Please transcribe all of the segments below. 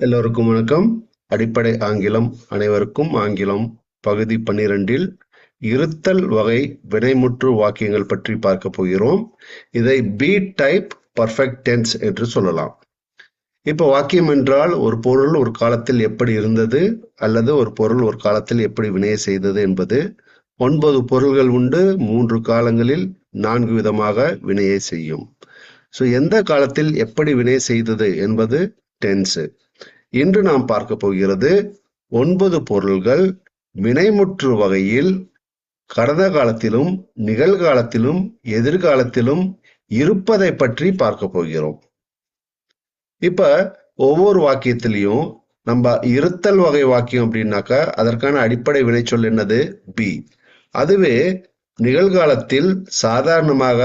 எல்லோருக்கும் வணக்கம். அடிப்படை ஆங்கிலம் அனைவருக்கும் ஆங்கிலம் பகுதி பன்னிரெண்டில் இருத்தல் வகை வினைமுற்று வாக்கியங்கள் பற்றி பார்க்க போகிறோம். இதை பி டைப் பர்ஃபெக்ட் டென்ஸ் என்று சொல்லலாம். இப்போ வாக்கியம் என்றால் ஒரு பொருள் ஒரு காலத்தில் எப்படி இருந்தது அல்லது ஒரு பொருள் ஒரு காலத்தில் எப்படி வினையை செய்தது என்பது. ஒன்பது பொருள்கள் உண்டு மூன்று காலங்களில் நான்கு விதமாக வினையை செய்யும். ஸோ எந்த காலத்தில் எப்படி வினை செய்தது என்பது டென்ஸு இன்று நாம் பார்க்க போகிறது ஒன்பது பொருள்கள் வினைமுற்று வகையில் கடந்த காலத்திலும் நிகழ்காலத்திலும் எதிர்காலத்திலும் இருப்பதை பற்றி பார்க்க போகிறோம். இப்ப ஒவ்வொரு வாக்கியத்திலையும் நம்ம இருத்தல் வகை வாக்கியம் அப்படின்னாக்கா அதற்கான அடிப்படை வினைச்சொல் என்னது? பி அதுவே நிகழ்காலத்தில் சாதாரணமாக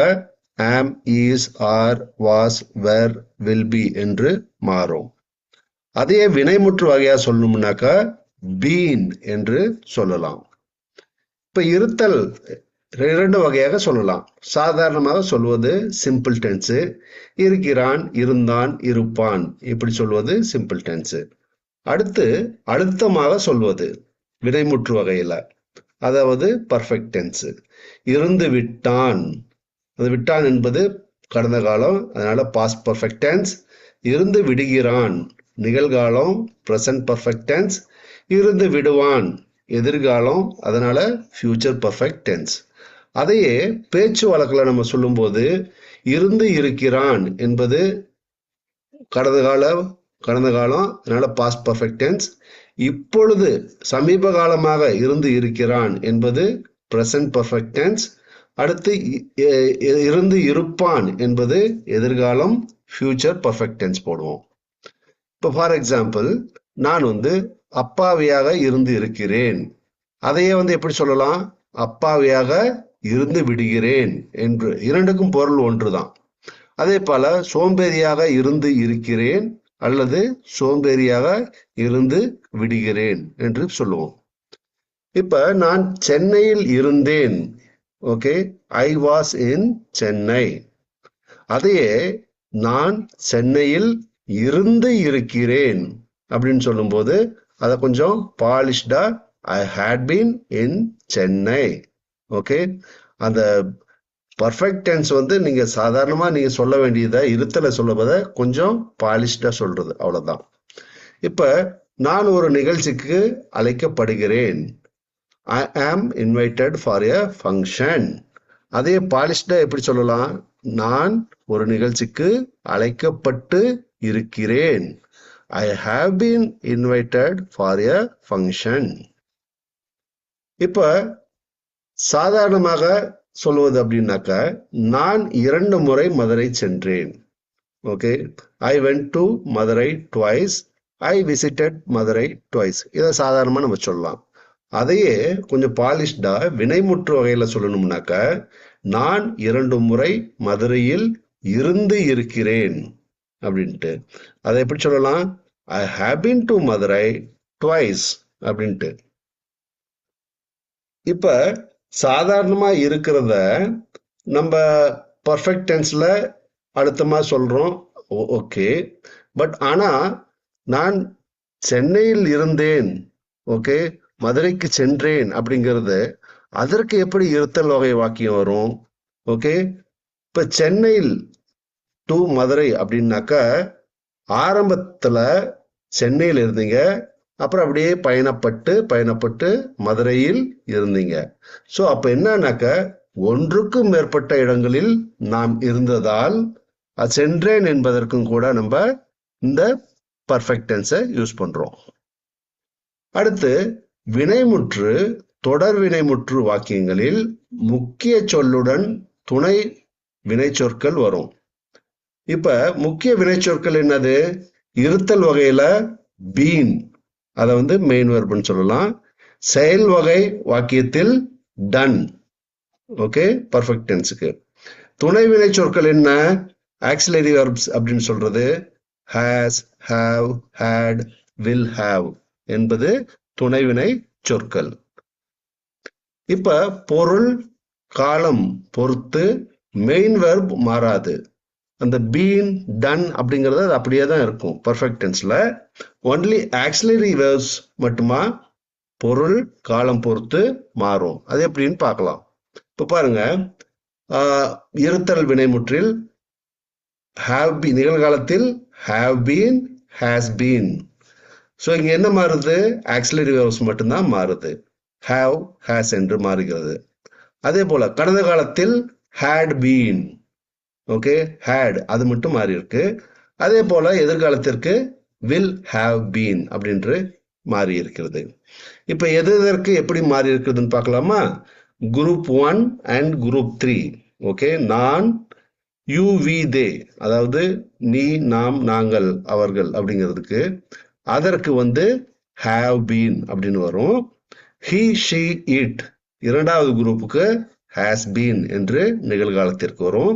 ஆம் is are was were will be என்று மாறும். அதையே வினைமுற்று வகையா சொல்லணும்னாக்கா பீன் என்று சொல்லலாம். இப்ப இருத்தல் இரண்டு வகையாக சொல்லலாம். சாதாரணமாக சொல்வது சிம்பிள் டென்ஸு இருக்கிறான் இருந்தான் இருப்பான். இப்படி சொல்வது சிம்பிள் டென்ஸு அடுத்து அழுத்தமாக சொல்வது வினைமுற்று வகையில. அதாவது பர்ஃபெக்ட் டென்ஸு இருந்து விட்டான். அது விட்டான் என்பது கடந்த காலம் அதனால பாஸ்ட் பர்ஃபெக்ட் டென்ஸ் இருந்து விடுகிறான். நிகழ்காலம் ப்ரெசன்ட் பர்ஃபெக்ட் டென்ஸ் இருந்து விடுவான். எதிர்காலம் அதனால் ஃபியூச்சர் பர்ஃபெக்ட் டென்ஸ் அதையே பேச்சு வழக்கில் நம்ம சொல்லும்போது இருந்து இருக்கிறான் என்பது கடந்த கால கடந்த காலம் அதனால் பாஸ்ட் பர்ஃபெக்ட் டென்ஸ் இப்பொழுது சமீப காலமாக இருந்து இருக்கிறான் என்பது ப்ரெசன்ட் பர்ஃபெக்ட் டென்ஸ் அடுத்து இருந்து இருப்பான் என்பது எதிர்காலம் ஃபியூச்சர் பர்ஃபெக்ட் டென்ஸ் போடுவோம். இப்போ ஃபார் எக்ஸாம்பிள் நான் வந்து அப்பாவியாக இருந்து இருக்கிறேன். அதையே வந்து எப்படி சொல்லலாம்? அப்பாவியாக இருந்து விடுகிறேன் என்று. இரண்டுக்கும் பொருள் ஒன்றுதான். அதே போல சோம்பேறியாக இருந்து இருக்கிறேன் அல்லது சோம்பேறியாக இருந்து விடுகிறேன் என்று சொல்லுவோம். இப்ப நான் சென்னையில் இருந்தேன். Okay I was in Chennai அதையே நான் சென்னையில் இருந்து இருக்கிறேன் அப்படின்னு சொல்லும்போது அதை கொஞ்சம் பாலிஷ்டா I had been in Chennai okay அந்த பர்ஃபெக்ட் டென்ஸ் வந்து நீங்க சாதாரணமா நீங்க சொல்ல வேண்டியதை இருத்தலை சொல்லுவதை கொஞ்சம் பாலிஷ்டா சொல்றது. அவ்வளவுதான். இப்ப நான் ஒரு நிகழ்ச்சிக்கு அழைக்கப்படுகிறேன். ஐ ஆம் இன்வைட்டட் ஃபார் எ ஃபங்க்ஷன் அதே பாலிஷ்டா எப்படி சொல்லலாம்? நான் ஒரு நிகழ்ச்சிக்கு அழைக்கப்பட்டு இருக்கிறேன். I have been invited for a function இப்ப சாதாரணமாக சொல்வது அப்படின்னாக்க நான் இரண்டு முறை மதுரை சென்றேன். Okay I went to Madurai twice I visited Madurai twice இதை சாதாரணமாக நம்ம சொல்லலாம். அதையே கொஞ்சம் பாலிஷ்டா வினைமுற்று வகையில் சொல்லணும்னாக்க நான் இரண்டு முறை மதுரையில் இருந்து இருக்கிறேன். அப்படின்ட்டு. அதை எப்படி சொல்லலாம்? I have been to Madurai twice அப்படின்ட்டு. இப்ப சாதாரணமா இருக்கிறத நம்ம பர்ஃபெக்ட் டென்ஸ்ல அழுத்தமா சொல்றோம். ஓகே பட் ஆனா நான் சென்னையில் இருந்தேன். ஓகே மதுரைக்கு சென்றேன் அப்படிங்கிறது அதற்கு எப்படி இருத்தல் வகை வாக்கியம் வரும்? ஓகே இப்ப சென்னையில் டு மதுரை அப்படின்னாக்க ஆரம்பத்துல சென்னையில் இருந்தீங்க. அப்புறம் அப்படியே பயணப்பட்டு பயணப்பட்டு மதுரையில் இருந்தீங்க. ஸோ அப்ப என்னன்னாக்க ஒன்றுக்கும் மேற்பட்ட இடங்களில் நாம் இருந்ததால் சென்றேன் என்பதற்கும் கூட நம்ம இந்த பர்ஃபெக்ட் டென்ஸை யூஸ் பண்றோம். அடுத்து வினைமுற்று தொடர் வினைமுற்று வாக்கியங்களில் முக்கிய சொல்லுடன் துணை வினைச்சொற்கள் வரும். இப்ப முக்கிய வினைச்சொற்கள் என்னது? இருத்தல் வகையில பீன் அதை வந்து மெயின் வெர்புன்னு சொல்லலாம். செயல் வகை வாக்கியத்தில் டன் ஓகே பர்ஃபெக்ட் டென்ஸுக்கு துணை வினை சொற்கள் என்ன? ஆக்சிலரி வெர்ப்ஸ் அப்படின்னு சொல்றது. Has have had will have என்பது துணைவினை சொற்கள். இப்ப பொருள் காலம் பொறுத்து மெயின் வெர்ப் மாறாது. அந்த பீன் டன் அப்படிங்கிறது அது அப்படியே தான் இருக்கும். பர்ஃபெக்ட் டென்ஸில் ஒன்லி ஆக்சிலரி வேர்ஸ் மட்டுமா? பொருள் காலம் பொறுத்து மாறும். அது எப்படின்னு பார்க்கலாம். இப்போ பாருங்க. இருத்தல் வினைமுற்றில் ஹாவ் பீன் நிகழ்காலத்தில் have been has been so இங்கே என்ன மாறுது? ஆக்சிலரி வேர்ஸ் மட்டும்தான் மாறுது. ஹாவ் ஹேஸ் என்று மாறுகிறது. அதே போல கடந்த காலத்தில் ஹேட் பீன் ஓகே ஹேட் அது மட்டும் மாறி இருக்கு. அதே போல எதிர்காலத்திற்கு வில் ஹாவ் பீன் அப்படின்று மாறி இருக்கிறது. இப்ப எது எதற்கு எப்படி மாறி இருக்கிறதுன்னு பார்க்கலாமா? Group one and group three okay நான் யூ வி தே அதாவது நீ நாம் நாங்கள் அவர்கள் அப்படிங்கிறதுக்கு அதற்கு வந்து ஹாவ் பீன் அப்படின்னு வரும். ஹி ஷி இட் இரண்டாவது குரூப்புக்கு ஹேஸ் பீன் என்று நிகழ்காலத்திற்கு வரும்.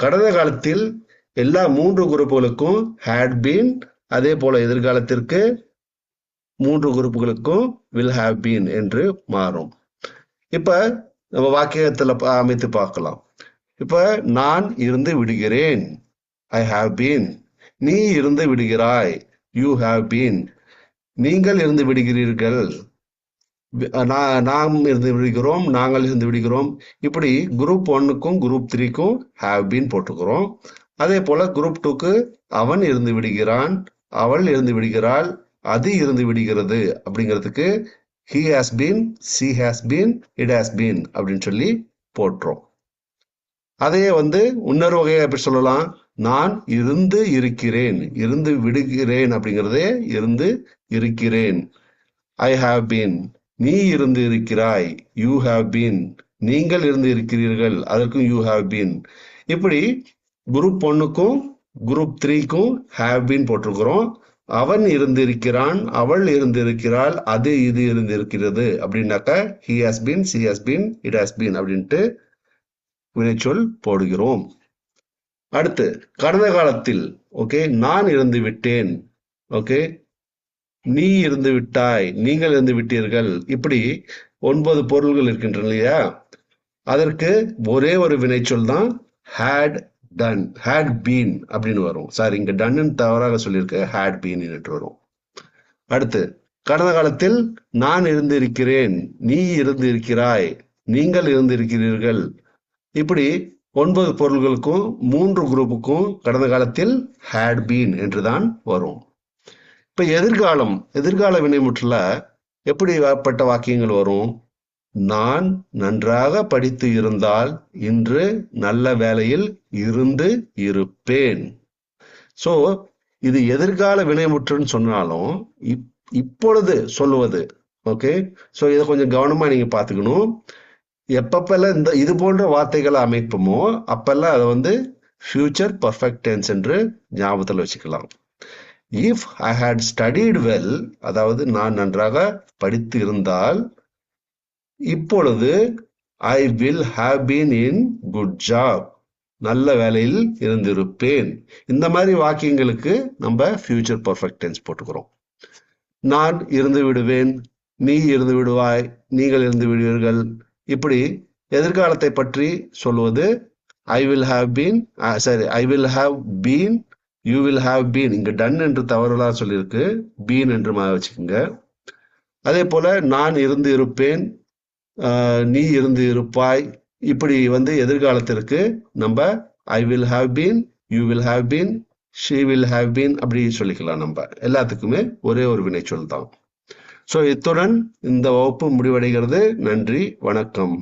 கடந்த காலத்தில் எல்லா மூன்று குரூப்புகளுக்கும் ஹேட் பீன் அதே போல எதிர்காலத்திற்கு மூன்று குரூப்புகளுக்கும் வில் ஹாவ் பீன் என்று மாறும். இப்ப நம்ம வாக்கியத்துல பா- அமைத்து பார்க்கலாம். இப்ப நான் இருந்து விடுகிறேன். ஐ ஹாவ் பீன் நீ இருந்து விடுகிறாய். யூ ஹாவ் பீன் நீங்கள் இருந்து விடுகிறீர்கள். நாம் இருந்து விடுகிறோம் நாங்கள் இருந்து விடுகிறோம். இப்படி குரூப் ஒன்னுக்கும் குரூப் த்ரீக்கும் ஹாவ் பீன் போட்டுக்கிறோம். அதே போல குரூப் டூக்கு அவன் இருந்து விடுகிறான் அவள் இருந்து விடுகிறாள் அது இருந்து விடுகிறது அப்படிங்கிறதுக்கு he has been she has been it has been அப்படின்னு சொல்லி போட்டுரும் அதையே வந்து இன்னொரு வகையை எப்படி சொல்லலாம்? நான் இருந்து இருக்கிறேன் இருந்து விடுகிறேன் அப்படிங்கிறதே இருந்து இருக்கிறேன். ஐ ஹாவ் பீன் நீ இருந்து இருக்கிறாய் யூ ஹாவ் பீன் நீங்கள் இருந்து இருக்கிறீர்கள் அதற்கும் யூ ஹாவ் பீன் இப்படி குரூப் ஒன்னுக்கும் குரூப் த்ரீக்கும் ஹாவ் பீன் போட்டிருக்கிறோம். அவன் இருந்து இருக்கிறான் அவள் இருந்திருக்கிறாள் அது இது இருந்து இருக்கிறது அப்படின்னாக்கா he has been she has been it has been அப்படின்ட்டு வினைச்சொல் போடுகிறோம். அடுத்து கடந்த காலத்தில் ஓகே நான் இருந்து விட்டேன் ஓகே நீ இருந்து விட்டாய் நீங்கள் இருந்து விட்டீர்கள். இப்படி ஒன்பது பொருள்கள் இருக்கின்றன இல்லையா? அதற்கு ஒரே ஒரு வினைச்சொல் தான் ஹேட் டன் ஹேட் பீன் அப்படின்னு வரும். சாரி இங்க டன்னு தவறாக சொல்லியிருக்க. ஹேட் பீன் என்று வரும். அடுத்து கடந்த காலத்தில் நான் இருந்து இருக்கிறேன் நீ இருந்து இருக்கிறாய் நீங்கள் இருந்து இருக்கிறீர்கள் இப்படி ஒன்பது பொருள்களுக்கும் மூன்று குரூப்புக்கும் கடந்த காலத்தில் ஹேட் பீன் என்றுதான் வரும். இப்போ எதிர்காலம் எதிர்கால வினைமுற்றுல எப்படிப்பட்ட வாக்கியங்கள் வரும்? நான் நன்றாக படித்து இருந்தால் இன்று நல்ல வேலையில் இருந்து இருப்பேன். ஸோ இது எதிர்கால வினைமுற்றுன்னு சொன்னாலும் இப்- இப்பொழுது சொல்லுவது ஓகே ஸோ இதை கொஞ்சம் கவனமாக நீங்கள் பார்த்துக்கணும். எப்பப்பெல்லாம் இந்த இது போன்ற வார்த்தைகளை அமைப்போமோ அப்பெல்லாம் அதை வந்து ஃபியூச்சர் பர்ஃபெக்ட் டென்ஸ் என்று ஞாபகத்தில் வச்சுக்கலாம். If I had studied well அதாவது நான் நன்றாக படித்து இருந்தால் இப்பொழுது I will have been in good job நல்ல வேலையில் இருந்திருப்பேன். இந்த மாதிரி வாக்கியங்களுக்கு நம்ம ஃபியூச்சர் பர்ஃபெக்ட் டென்ஸ் போட்டுக்கிறோம். நான் இருந்து விடுவேன் நீ இருந்து விடுவாய் நீங்கள் இருந்து விடுவீர்கள். இப்படி எதிர்காலத்தை பற்றி சொல்வது ஐ வில் ஹாவ் பீன் சரி I will have been you will have been இங்க டன் என்று தவறுலாம் சொல்லியிருக்கு பீன் என்று மா வச்சுக்கோங்க. அதே போல நான் இருந்து இருப்பேன் நீ இருந்து இருப்பாய் இப்படி வந்து எதிர்காலத்திற்கு நம்ம I will have been you will have been she will have been அப்படி சொல்லிக்கலாம் நம்ம. எல்லாத்துக்குமே ஒரே ஒரு வினைச்சொல் தான். ஸோ இத்துடன் இந்த வகுப்பு முடிவடைகிறது. நன்றி வணக்கம்.